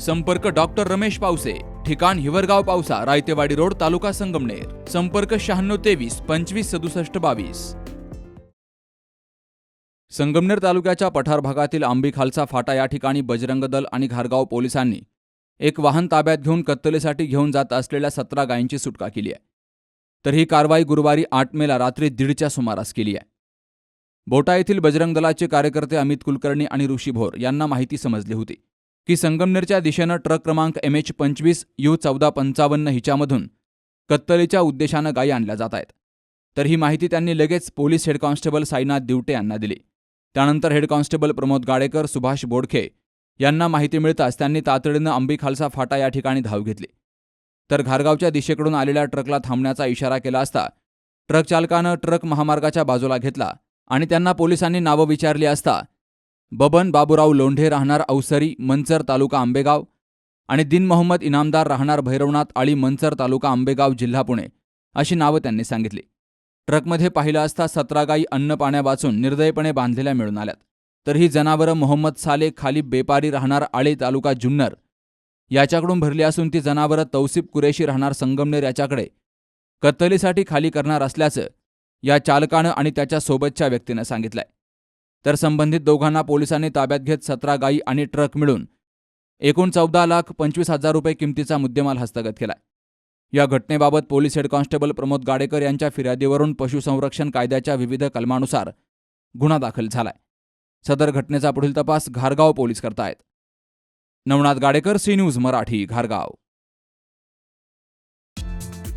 संपर्क डॉक्टर रमेश पावसे ठिकाण हिवरगाव पावसा रायतेवाडी रोड तालुका संगमनेर. संपर्क शहाण्णव तेवीस पंचवीस सदुसष्ट बावीस. संगमनेर तालुक्याच्या पठार भागातील आंबीखालचा फाटा या ठिकाणी बजरंग दल आणि घारगाव पोलिसांनी एक वाहन ताब्यात घेऊन कत्तलेसाठी घेऊन जात असलेल्या सतरा गायींची सुटका केली आहे. तर ही कारवाई गुरुवारी आठ मेला रात्री दीडच्या सुमारास केली आहे. बोटा येथील बजरंग दलाचे कार्यकर्ते अमित कुलकर्णी आणि ऋषी भोर यांना माहिती समजली होती. की संगमनेरच्या दिशेनं ट्रक क्रमांक एम एच पंचवीस यू चौदा पंचावन्न हिच्यामधून कत्तलीच्या उद्देशानं गायी आणल्या जात आहेत. तर ही माहिती त्यांनी लगेच police head constable Sainath Divate यांना दिली. त्यानंतर हेड कॉन्स्टेबल प्रमोद गाडेकर सुभाष बोडखे यांना माहिती मिळताच त्यांनी तातडीनं अंबी खालसा फाटा या ठिकाणी धाव घेतली. तर घारगावच्या दिशेकडून आलेल्या ट्रकला थांबण्याचा इशारा केला असता ट्रक चालकानं ट्रक महामार्गाच्या बाजूला घेतला आणि त्यांना पोलिसांनी नावं विचारली असता बबन बाबूराव लोंढे राहणार अवसरी मंचर तालुका आंबेगाव आणि दिन मोहम्मद इनामदार राहणार भैरवनाथ आळी मंचर तालुका आंबेगाव जिल्हा पुणे अशी नावं त्यांनी सांगितली. ट्रकमध्ये पाहिलं असता सतरा गायी अन्न पाण्या वाचून निर्दयपणे बांधलेल्या मिळून आल्यात. तर ही जनावरं मोहम्मद साले खाली बेपारी राहणार आळे तालुका जुन्नर याच्याकडून भरली असून ती जनावरं तौसिफ कुरेशी राहणार संगमनेर याच्याकडे कत्तलीसाठी खाली करणार असल्याचं या चालकानं आणि त्याच्या सोबतच्या व्यक्तीनं सांगितलंय. तर संबंधित दोघांना पोलिसांनी ताब्यात घेत सतरा गायी आणि ट्रक मिळून एकूण चौदा लाख पंचवीस हजार रुपये किमतीचा मुद्देमाल हस्तगत केला या घटनेबाबत police head constable Pramod Gadekar यांच्या फिर्यादीवरून पशुसंरक्षण कायद्याच्या विविध कलमानुसार गुन्हा दाखल झालाय. सदर घटनेचा पुढील तपास घारगाव पोलीस करतायत. Navnath Gadekar C news Marathi घारगाव.